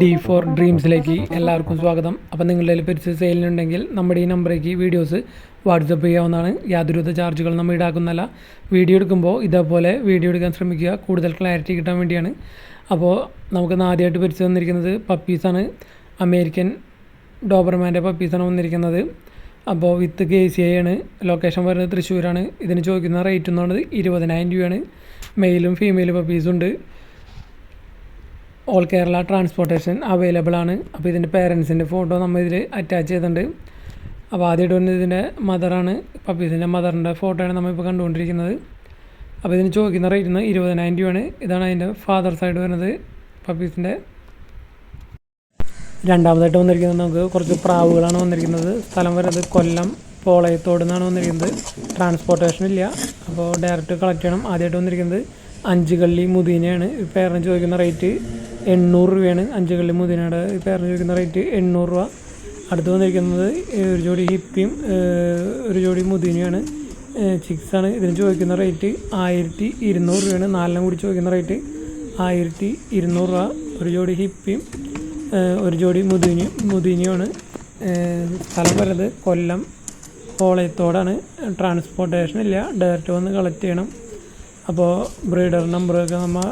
D four ഡ്രീംസിലേക്ക് എല്ലാവർക്കും സ്വാഗതം. അപ്പോൾ നിങ്ങളുടെ പെരിച്ച് സെയിലിനുണ്ടെങ്കിൽ നമ്മുടെ ഈ നമ്പറേക്ക് വീഡിയോസ് വാട്സപ്പ് ചെയ്യാവുന്നതാണ്. യാതൊരുവിധ ചാർജുകൾ നമ്മൾ ഈടാക്കുന്നതല്ല വീഡിയോ എടുക്കുമ്പോൾ ഇതേപോലെ വീഡിയോ എടുക്കാൻ ശ്രമിക്കുക. കൂടുതൽ ക്ലാരിറ്റി കിട്ടാൻ വേണ്ടിയാണ്. അപ്പോൾ നമുക്ക് ആദ്യമായിട്ട് പരിച്ച് തന്നിരിക്കുന്നത് പപ്പീസാണ് അമേരിക്കൻ ഡോബർമാന്റെ പപ്പീസാണ് വന്നിരിക്കുന്നത്. അപ്പോൾ വിത്ത് കെ സി ഐ ആണ്. ലൊക്കേഷൻ വരുന്നത് തൃശ്ശൂരാണ്. ഇതിന് ചോദിക്കുന്ന റേറ്റ് എന്ന് പറയുന്നത് ഇരുപതിനായിരം രൂപയാണ്. മെയിലും ഫീമെയിലും പപ്പീസും ഉണ്ട്. ഓൾ കേരള ട്രാൻസ്പോർട്ടേഷൻ അവൈലബിൾ ആണ്. അപ്പോൾ ഇതിന്റെ പേരൻസിന്റെ ഫോട്ടോ നമ്മൾ ഇതിൽ അറ്റാച്ച് ചെയ്തിട്ടുണ്ട്. അപ്പോൾ ആദ്യം ഇടുന്നത് ഇതിന്റെ മദറാണ് പപ്പീസിന്റെ മദറിന്റെ ഫോട്ടോയാണ് നമ്മളിപ്പോൾ കണ്ടുകൊണ്ടിരിക്കുന്നത്. അപ്പോൾ ഇതിന് ചോദിക്കുന്ന റേറ്റ് എന്ന് ഇരുപതിനായിരം രൂപയാണ്. ഇതാണ് അതിന്റെ ഫാദർ സൈഡ് വരുന്നത്. പപ്പീസിന്റെ രണ്ടാമതായിട്ട് വന്നിരിക്കുന്നത് നമുക്ക് കുറച്ച് പ്രാവുകളാണ് വന്നിരിക്കുന്നത്. സ്ഥലം വരുന്നത് കൊല്ലം പോളയത്തോട് നിന്നാണ് വന്നിരിക്കുന്നത്. ട്രാൻസ്പോർട്ടേഷൻ ഇല്ല. അപ്പോൾ ഡയറക്റ്റ് കളക്ട് ചെയ്യണം. ആദ്യമായിട്ട് വന്നിരിക്കുന്നത് അഞ്ച് കള്ളി മുദീനയാണ്. പേരൻ ചോദിക്കുന്ന റേറ്റ് എണ്ണൂറ് രൂപയാണ്. അഞ്ച് കള്ളി മുതിനയുടെ ഇപ്പം ഇറങ്ങിയിരിക്കുന്ന റേറ്റ് എണ്ണൂറ് രൂപ. അടുത്ത് വന്നിരിക്കുന്നത് ഒരു ജോഡി ഹിപ്പിയും ഒരു ജോഡി മുതിനയാണ് ചിക്സാണ്. ഇതിന് ചോദിക്കുന്ന റേറ്റ് ആയിരത്തി ഇരുന്നൂറ് രൂപയാണ്. നാലെണ്ണം കൂടി ചോദിക്കുന്ന റേറ്റ് ആയിരത്തി ഇരുന്നൂറ് രൂപ. ഒരു ജോഡി ഹിപ്പിയും ഒരു ജോഡി മുതിനിയും മുതിനിയുമാണ്. സ്ഥലം വരുന്നത് കൊല്ലം കോളയത്തോടാണ്. ട്രാൻസ്പോർട്ടേഷൻ ഇല്ല. ഡയറക്റ്റ് വന്ന് കളക്ട് ചെയ്യണം. അപ്പോൾ ബ്രീഡർ നമ്പറൊക്കെ നമ്മൾ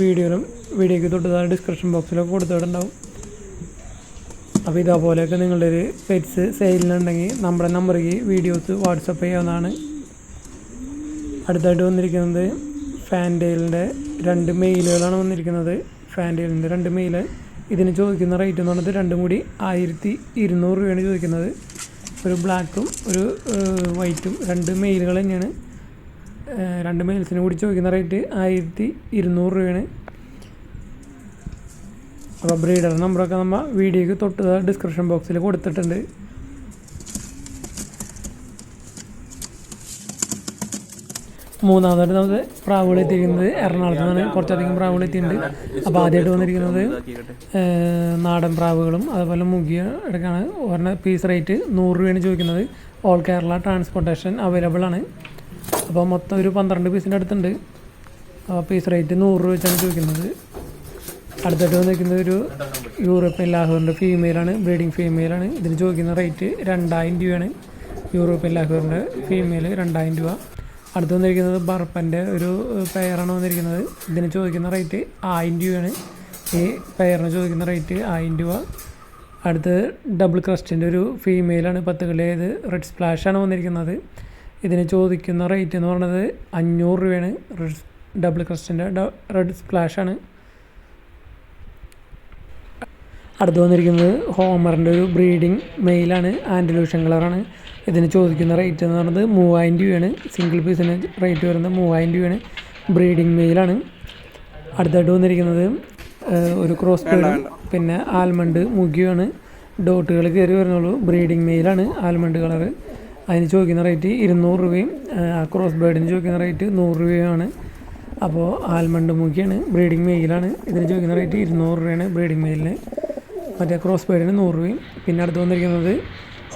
വീഡിയോയിലും വീഡിയോയ്ക്ക് തൊട്ട് താഴെ ഡിസ്ക്രിപ്ഷൻ ബോക്സിലൊക്കെ കൊടുത്തിട്ടുണ്ടാവും. അപ്പോൾ ഇതേപോലെയൊക്കെ നിങ്ങളുടെ ഒരു പെറ്റ്സ് സെയിലിനുണ്ടെങ്കിൽ നമ്മുടെ നമ്പറിലേക്ക് വീഡിയോസ് വാട്സപ്പ് ചെയ്യാവുന്നതാണ്. അടുത്തായിട്ട് വന്നിരിക്കുന്നത് ഫാന്റെയിലിന്റെ രണ്ട് മെയിലുകളാണ് വന്നിരിക്കുന്നത്. ഫാന്റെയിലിന്റെ രണ്ട് മെയിൽ ഇതിന് ചോദിക്കുന്ന റേറ്റ് എന്ന് പറഞ്ഞത് രണ്ടും കൂടി ആയിരത്തി ഇരുന്നൂറ് രൂപയാണ് ചോദിക്കുന്നത്. ഒരു ബ്ലാക്കും ഒരു വൈറ്റും രണ്ട് മെയിലുകൾ തന്നെയാണ്. രണ്ട് മെയിൽസിനും കൂടി ചോദിക്കുന്ന റേറ്റ് ആയിരത്തി ഇരുന്നൂറ് രൂപയാണ്. അപ്പോൾ ബ്രീഡർ നമ്പറൊക്കെ നമ്മൾ വീഡിയോക്ക് തൊട്ട് ഡിസ്ക്രിപ്ഷൻ ബോക്സിൽ കൊടുത്തിട്ടുണ്ട്. മൂന്നാമതായിട്ട് നമ്മൾ പ്രാവുകൾ എറണാകുളത്ത് നിന്നാണ്. കുറച്ചധികം പ്രാവുകൾ എത്തിയിട്ടുണ്ട്. അപ്പോൾ ആദ്യമായിട്ട് വന്നിരിക്കുന്നത് നാടൻ പ്രാവുകളും അതുപോലെ മുഗിയ എടുക്കാണ് ഒരെണ്ണ പീസ് റേറ്റ് നൂറ് രൂപയാണ് ചോദിക്കുന്നത്. ഓൾ കേരള ട്രാൻസ്പോർട്ടേഷൻ അവൈലബിൾ ആണ്. അപ്പോൾ മൊത്തം ഒരു പന്ത്രണ്ട് പീസിന്റെ അടുത്തുണ്ട്. പീസ് റേറ്റ് നൂറ് രൂപ വെച്ചാണ് ചോദിക്കുന്നത്. അടുത്തായിട്ട് വന്നിരിക്കുന്നത് ഒരു യൂറോപ്യൻ ലാഹോറിന്റെ ഫീമെയിലാണ് ബ്രീഡിങ് ഫീമെയിലാണ് ഇതിന് ചോദിക്കുന്ന റേറ്റ് രണ്ടായിരം രൂപയാണ്. യൂറോപ്യൻ ലാഹോറിന്റെ ഫീമെയിൽ രണ്ടായിരം രൂപ. അടുത്ത് വന്നിരിക്കുന്നത് ബർപ്പന്റെ ഒരു പെയറാണ് വന്നിരിക്കുന്നത്. ഇതിന് ചോദിക്കുന്ന റേറ്റ് ആയിരം രൂപയാണ്. ഈ പെയറിന് ചോദിക്കുന്ന റേറ്റ് ആയിരം രൂപ. അടുത്ത് ഡബിൾ ക്രസ്റ്റിന്റെ ഒരു ഫീമെയിലാണ് പത്ത് ഇത് റെഡ് സ്പ്ലാഷാണ് വന്നിരിക്കുന്നത്. ഇതിന് ചോദിക്കുന്ന റേറ്റ് എന്ന് പറയുന്നത് അഞ്ഞൂറ് രൂപയാണ്. റെഡ് ഡബിൾ ക്രസ്റ്റിന്റെ റെഡ് സ്പ്ലാഷാണ് അടുത്ത് വന്നിരിക്കുന്നത് ഹോമറിന്റെ ഒരു ബ്രീഡിങ് മെയിലാണ് ആൻഡലൂഷൻ കളറാണ് ഇതിന് ചോദിക്കുന്ന റേറ്റ് എന്ന് പറയുന്നത് മൂവായിരം രൂപയാണ്. സിംഗിൾ പീസിന് റേറ്റ് വരുന്നത് മൂവായിരം രൂപയാണ്. ബ്രീഡിങ് മെയിലാണ് അടുത്തായിട്ട് വന്നിരിക്കുന്നത് ഒരു ക്രോസ് ബേഡും പിന്നെ ആൽമണ്ട് മുഖ്യമാണ്. ഡോട്ടുകൾ കയറി വരുന്നുള്ളൂ. ബ്രീഡിങ് മെയിലാണ് ആൽമണ്ട് കളറ് അതിന് ചോദിക്കുന്ന റേറ്റ് ഇരുന്നൂറ് രൂപയും ആ ക്രോസ് ബേഡിന് ചോദിക്കുന്ന റേറ്റ് നൂറ് രൂപയാണ് അപ്പോൾ ആൽമണ്ട് മൂക്കിയാണ് ബ്രീഡിങ് മെയിലാണ് ഇതിന് ചോദിക്കുന്ന റേറ്റ് ഇരുന്നൂറ് രൂപയാണ് ബ്രീഡിങ് മെയിലിന് മറ്റേ ക്രോസ് ബേഡിന് നൂറ് രൂപയും. പിന്നെ അടുത്ത് വന്നിരിക്കുന്നത്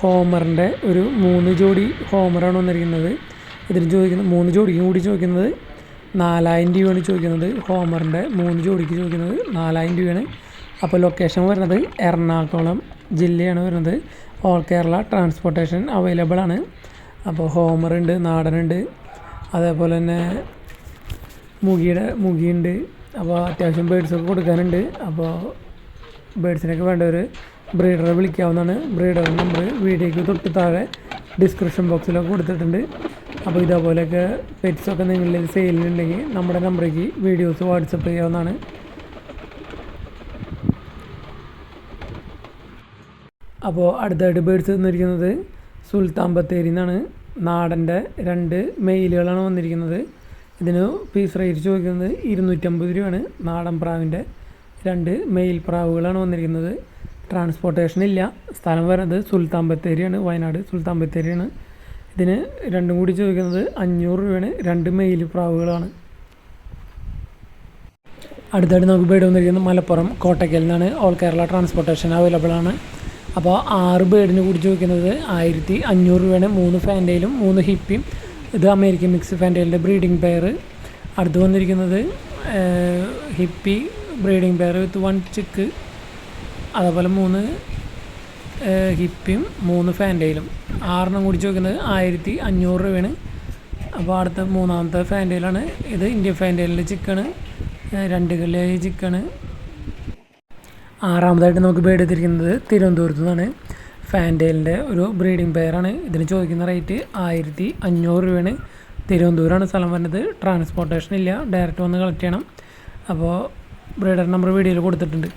ഹോമറിന്റെ ഒരു മൂന്ന് ജോഡി ഹോമറാണ് വന്നിരിക്കുന്നത്. ഇതിന് ചോദിക്കുന്നത് മൂന്ന് ജോഡിക്കും കൂടി ചോദിക്കുന്നത് നാലായിരം രൂപയാണ് ചോദിക്കുന്നത്. ഹോമറിന്റെ മൂന്ന് ജോഡിക്ക് ചോദിക്കുന്നത് നാലായിരം രൂപയാണ്. അപ്പോൾ ലൊക്കേഷൻ വരുന്നത് എറണാകുളം ജില്ലയാണ് വരുന്നത്. ഓൾ കേരള ട്രാൻസ്പോർട്ടേഷൻ അവൈലബിൾ ആണ്. അപ്പോൾ ഹോമറുണ്ട് നാടനുണ്ട് അതേപോലെ തന്നെ മുഗിയുടെ മുഗിയുണ്ട് അപ്പോൾ അത്യാവശ്യം ബേഡ്സൊക്കെ കൊടുക്കാനുണ്ട്. അപ്പോൾ ബേഡ്സിനൊക്കെ വേണ്ടവർ ബ്രീഡറെ വിളിക്കാവുന്നതാണ്. ബ്രീഡർ നമ്പർ വീഡിയോയ്ക്ക് തൊട്ട് താഴെ ഡിസ്ക്രിപ്ഷൻ ബോക്സിലൊക്കെ കൊടുത്തിട്ടുണ്ട്. അപ്പോൾ ഇതേപോലെയൊക്കെ പെറ്റ്സൊക്കെ നിങ്ങളിൽ സെയിലിനുണ്ടെങ്കിൽ നമ്മുടെ നമ്പറേക്ക് വീഡിയോസ് വാട്സപ്പ് ചെയ്യാവുന്നതാണ്. അപ്പോൾ അടുത്തായിട്ട് ബേഡ്സ് തന്നിരിക്കുന്നത് സുൽത്താൻ ബത്തേരി എന്നാണ്. നാടന്റെ രണ്ട് മെയിലുകളാണ് വന്നിരിക്കുന്നത്. ഇതിന് ഫീസ് റേറ്റ് ചോദിക്കുന്നത് ഇരുന്നൂറ്റമ്പത് രൂപയാണ്. നാടൻ പ്രാവിന്റെ രണ്ട് മെയിൽ പ്രാവുകളാണ് വന്നിരിക്കുന്നത്. ട്രാൻസ്പോർട്ടേഷൻ ഇല്ല. സ്ഥലം വരുന്നത് സുൽത്താൻ ബത്തേരിയാണ്. വയനാട് സുൽത്താൻ ബത്തേരിയാണ്. ഇതിന് രണ്ടും കൂടി ചോദിക്കുന്നത് അഞ്ഞൂറ് രൂപയാണ്. രണ്ട് മെയിൽ പ്രാവുകളാണ്. അടുത്തായിട്ട് നമുക്ക് ബേഡ് വന്നിരിക്കുന്നത് മലപ്പുറം കോട്ടയ്ക്കൽ നിന്നാണ് ഓൾ കേരള ട്രാൻസ്പോർട്ടേഷൻ അവൈലബിൾ ആണ്. അപ്പോൾ ആറ് ബേഡിന് കൂടി ചോദിക്കുന്നത് ആയിരത്തി അഞ്ഞൂറ് രൂപയാണ്. മൂന്ന് ഫാന്റയിലും മൂന്ന് ഹിപ്പിയും ഇത് അമേരിക്കൻ മിക്സ് ഫാന്റയിലിന്റെ ബ്രീഡിംഗ് പെയർ അടുത്ത് വന്നിരിക്കുന്നത് hippie breeding pair with one chick അതേപോലെ മൂന്ന് ഹിപ്പിയും മൂന്ന് ഫാന്റയിലും ആറെണ്ണം കൂടി ചോദിക്കുന്നത് ആയിരത്തി അഞ്ഞൂറ് രൂപയാണ്. അപ്പോൾ അടുത്ത മൂന്നാമത്തെ ഫാന്റയിലാണ് ഇത് ഇന്ത്യൻ ഫാന്റയിലിന്റെ ചിക്കണ് രണ്ട് കല്യായി ചിക്കണ് ആറാമതായിട്ട് നമുക്ക് ബേഡ് എത്തിയിരിക്കുന്നത് തിരുവനന്തപുരത്ത് നിന്നാണ് ഫാൻഡേലിന്റെ ഒരു ബ്രീഡിംഗ് പെയറാണ് ഇതിന് ചോദിക്കുന്ന റേറ്റ് ആയിരത്തി അഞ്ഞൂറ് രൂപയാണ്. തിരുവനന്തപുരമാണ് സ്ഥലം വരുന്നത്. ട്രാൻസ്പോർട്ടേഷൻ ഇല്ല. ഡയറക്റ്റ് വന്ന് കളക്ട് ചെയ്യണം. അപ്പോൾ ബ്രീഡർ നമ്പർ വീഡിയോയിൽ കൊടുത്തിട്ടുണ്ട്.